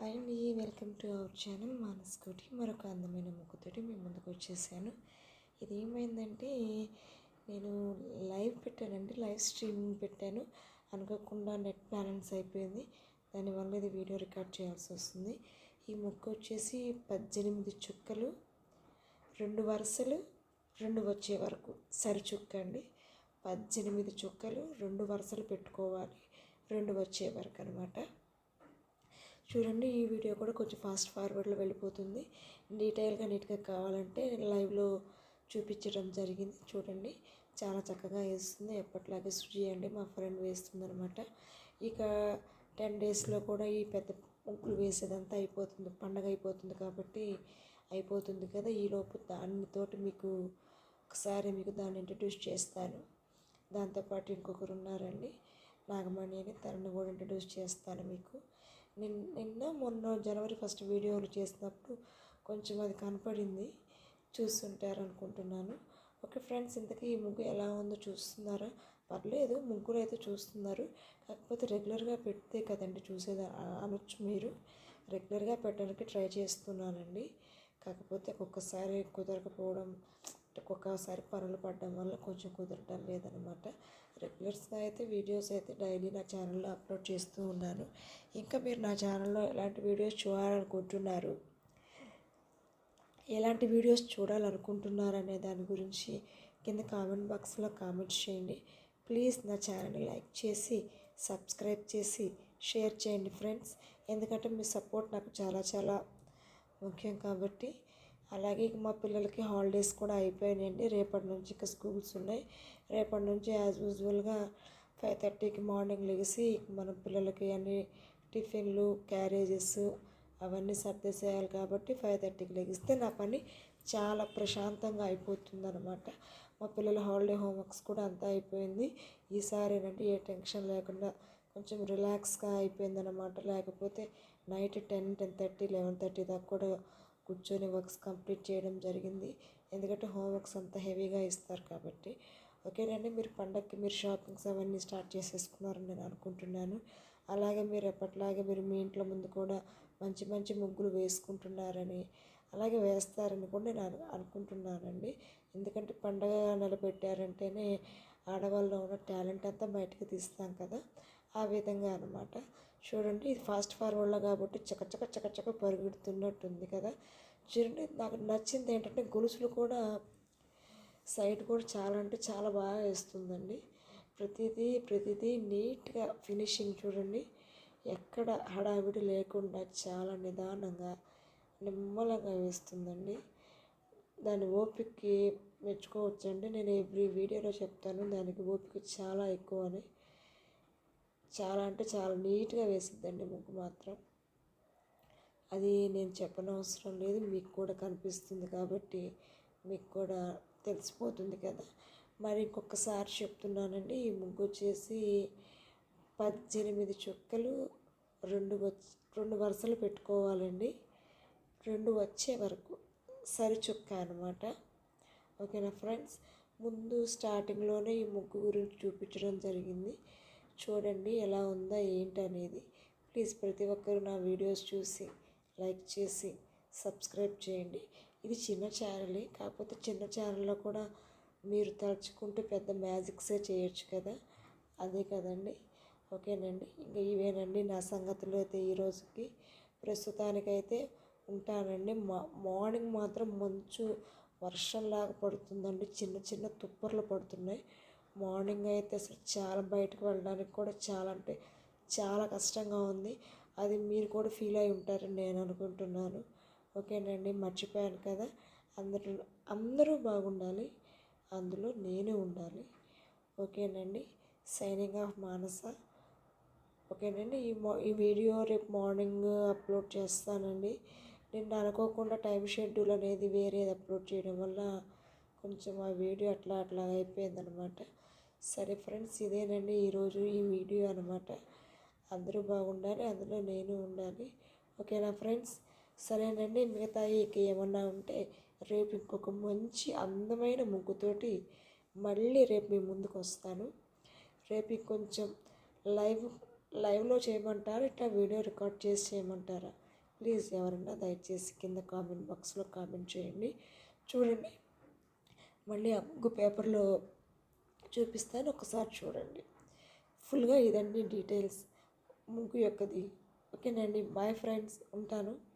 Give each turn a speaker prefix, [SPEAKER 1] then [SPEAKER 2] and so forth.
[SPEAKER 1] Hi అండి welcome to our channel మానస్కోటి మరొక అందమైన ముక్కుతోటి మేము ముందుకు వచ్చేసాను. ఇది ఏమైందంటే నేను లైవ్ పెట్టానండి లైవ్ స్ట్రీమింగ్ పెట్టాను. అనుకోకుండా నెట్ బ్యాలెన్స్ అయిపోయింది. దానివల్ల ఇది వీడియో రికార్డ్ చేయాల్సి వస్తుంది. ఈ ముక్కు వచ్చేసి పద్దెనిమిది చుక్కలు రెండు వరుసలు రెండు వచ్చే వరకు సరి చుక్క అండి. పద్దెనిమిది చుక్కలు రెండు వరుసలు పెట్టుకోవాలి రెండు వచ్చే వరకు అనమాట చూడండి ఈ వీడియో కూడా కొంచెం ఫాస్ట్ ఫార్వర్డ్లో వెళ్ళిపోతుంది. డీటెయిల్గా నీట్గా కావాలంటే లైవ్లో చూపించడం జరిగింది. చూడండి చాలా చక్కగా వేస్తుంది. ఎప్పటిలాగే సుజీ అండి మా ఫ్రెండ్ వేస్తుంది అనమాట ఇక టెన్ డేస్లో కూడా ఈ పెద్ద ముగ్గులు వేసేదంతా అయిపోతుంది. పండగ అయిపోతుంది కాబట్టి అయిపోతుంది కదా. ఈలోపు దానితోటి మీకు ఒకసారి మీకు దాన్ని ఇంట్రడ్యూస్ చేస్తాను. దాంతోపాటు ఇంకొకరు ఉన్నారండి. నాగమణి అని తనని కూడా ఇంట్రడ్యూస్ చేస్తాను మీకు. నిన్ నిన్న మొన్న జనవరి ఫస్ట్ వీడియోలు చేసినప్పుడు కొంచెం అది కనపడింది. చూస్తుంటారు అనుకుంటున్నాను ఓకే ఫ్రెండ్స్ ఇంతకీ ఈ ముగ్గు ఎలా ఉందో చూస్తున్నారా? పర్లేదు ముగ్గురు అయితే చూస్తున్నారు. కాకపోతే రెగ్యులర్గా పెడితే కదండి చూసేది అనొచ్చు మీరు. రెగ్యులర్గా పెట్టడానికి ట్రై చేస్తున్నానండి. కాకపోతే ఒక్కొక్కసారి కుదరకపోవడం ఒక్కొక్కసారి పనులు పడడం వల్ల కొంచెం కుదరడం లేదనమాట రెగ్యులర్స్గా అయితే వీడియోస్ అయితే డైలీ నా ఛానల్లో అప్లోడ్ చేస్తూ ఉన్నాను. ఇంకా మీరు నా ఛానల్లో ఎలాంటి వీడియోస్ చూడాలనుకుంటున్నారు? ఎలాంటి వీడియోస్ చూడాలనుకుంటున్నారనే దాని గురించి కింద కామెంట్ బాక్స్లో కామెంట్స్ చేయండి. ప్లీజ్ నా ఛానల్ని లైక్ చేసి సబ్స్క్రైబ్ చేసి షేర్ చేయండి ఫ్రెండ్స్. ఎందుకంటే మీ సపోర్ట్ నాకు చాలా చాలా ముఖ్యం కాబట్టి అలాగే మా పిల్లలకి హాలిడేస్ కూడా అయిపోయినాయండి. రేపటి నుంచి ఇక స్కూల్స్ ఉన్నాయి. రేపటి నుంచి యాజ్ యూజువల్గా ఫైవ్ థర్టీకి మార్నింగ్ లెగిసి మన పిల్లలకి అన్ని టిఫిన్లు క్యారేజెస్ అవన్నీ సర్దేసేయాలి కాబట్టి ఫైవ్ థర్టీకి లెగిస్తే నా పని చాలా ప్రశాంతంగా అయిపోతుంది అనమాట మా పిల్లల హాలిడే హోంవర్క్స్ కూడా అంతా అయిపోయింది. ఈసారి ఏంటంటే ఏ టెన్షన్ లేకుండా కొంచెం రిలాక్స్గా అయిపోయిందన్నమాట. లేకపోతే night ten ten thirty eleven thirty దాకా కూడా కూర్చొని వర్క్స్ కంప్లీట్ చేయడం జరిగింది. ఎందుకంటే హోంవర్క్స్ అంత హెవీగా ఇస్తారు కాబట్టి. ఓకేనండి మీరు పండగకి మీరు షాపింగ్స్ అవన్నీ స్టార్ట్ చేసేసుకున్నారని నేను అనుకుంటున్నాను. అలాగే మీరు ఎప్పటిలాగే మీరు మీ ఇంట్లో ముందు కూడా మంచి మంచి ముగ్గులు వేసుకుంటున్నారని అలాగే వేస్తారని కూడా నేను అనుకుంటున్నానండి. ఎందుకంటే పండగ నిలబెట్టారంటేనే ఆడవాళ్ళలో ఉన్న టాలెంట్ అంతా బయటకు తీస్తాం కదా. ఆ విధంగా అనమాట చూడండి ఇది ఫాస్ట్ ఫార్వర్డ్లో కాబట్టి చకచక చకచక పరుగుడుతున్నట్టుంది కదా. చూడండి నాకు నచ్చింది ఏంటంటే గొలుసులు కూడా సైడ్ కూడా చాలా అంటే చాలా బాగా వేస్తుందండి. ప్రతిదీ ప్రతిదీ నీట్గా ఫినిషింగ్ చూడండి. ఎక్కడ హడావిడి లేకుండా చాలా నిదానంగా నిమ్మలంగా వేస్తుందండి. దాని ఓపికకి మెచ్చుకోవచ్చండి. నేను ఎవ్రీ వీడియోలో చెప్తాను దానికి ఓపిక చాలా ఎక్కువ అని చాలా అంటే చాలా నీట్గా వేసిద్దండి ముగ్గు మాత్రం. అది నేను చెప్పనవసరం లేదు మీకు కూడా కనిపిస్తుంది కాబట్టి మీకు కూడా తెలిసిపోతుంది కదా. మరి ఇంకొకసారి చెప్తున్నానండి ఈ ముగ్గు వచ్చేసి పద్దెనిమిది చుక్కలు రెండు రెండు వరుసలు పెట్టుకోవాలండి. రెండు వచ్చే వరకు సరి చుక్క అనమాట ఓకేనా ఫ్రెండ్స్? ముందు స్టార్టింగ్లోనే ఈ ముగ్గు గురించి చూపించడం జరిగింది. చూడండి ఎలా ఉందా ఏంటి అనేది ప్లీజ్ ప్రతి ఒక్కరు నా వీడియోస్ చూసి లైక్ చేసి సబ్స్క్రైబ్ చేయండి. ఇది చిన్న ఛానలే కాకపోతే చిన్న ఛానల్లో కూడా మీరు తలుచుకుంటే పెద్ద మ్యాజిక్సే చేయొచ్చు కదా. అదే కదండి. ఓకేనండి. ఇంకా ఇవేనండి నా సంగతులు అయితే ఈ రోజుకి. ప్రస్తుతానికైతే ఉంటానండి. మా మార్నింగ్ మాత్రం మంచు వర్షంలాగా పడుతుందండి. చిన్న చిన్న తుప్పర్లు పడుతున్నాయి. మార్నింగ్ అయితే అసలు చాలా బయటకు వెళ్ళడానికి కూడా చాలా అంటే చాలా కష్టంగా ఉంది. అది మీరు కూడా ఫీల్ అయి ఉంటారని నేను అనుకుంటున్నాను. ఓకేనండి మర్చిపోయాను కదా. అందరూ అందరూ బాగుండాలి. అందులో నేను ఉండాలి. ఓకేనండి సైనింగ్ ఆఫ్ మానస. ఓకేనండి ఈ మా ఈ వీడియో రేపు మార్నింగ్ అప్లోడ్ చేస్తానండి. నేను అనుకోకుండా టైం షెడ్యూల్ అనేది వేరేది అప్లోడ్ చేయడం వల్ల కొంచెం ఆ వీడియో అట్లా అట్లా అయిపోయిందనమాట. సరే ఫ్రెండ్స్ ఇదేనండి ఈరోజు ఈ వీడియో అనమాట అందరూ బాగుండాలి అందులో నేను ఉండాలి. ఓకేనా ఫ్రెండ్స్? సరేనండి మిగతా ఇక ఏమన్నా ఉంటే రేపు ఇంకొక మంచి అందమైన ముగ్గుతోటి మళ్ళీ రేపు మీ ముందుకు వస్తాను. రేపు కొంచెం లైవ్ లైవ్లో చేయమంటారా ఇట్లా వీడియో రికార్డ్ చేసి చేయమంటారా? ప్లీజ్ ఎవరన్నా దయచేసి కింద కామెంట్ బాక్స్లో కామెంట్ చేయండి. చూడండి మళ్ళీ ఆ ముగ్గు పేపర్లో చూపిస్తాను ఒకసారి చూడండి. ఫుల్గా ఇదండి డీటెయిల్స్. ముగ్గు యొక్కది. ఓకేనండి బాయ్ ఫ్రెండ్స్ ఉంటాను.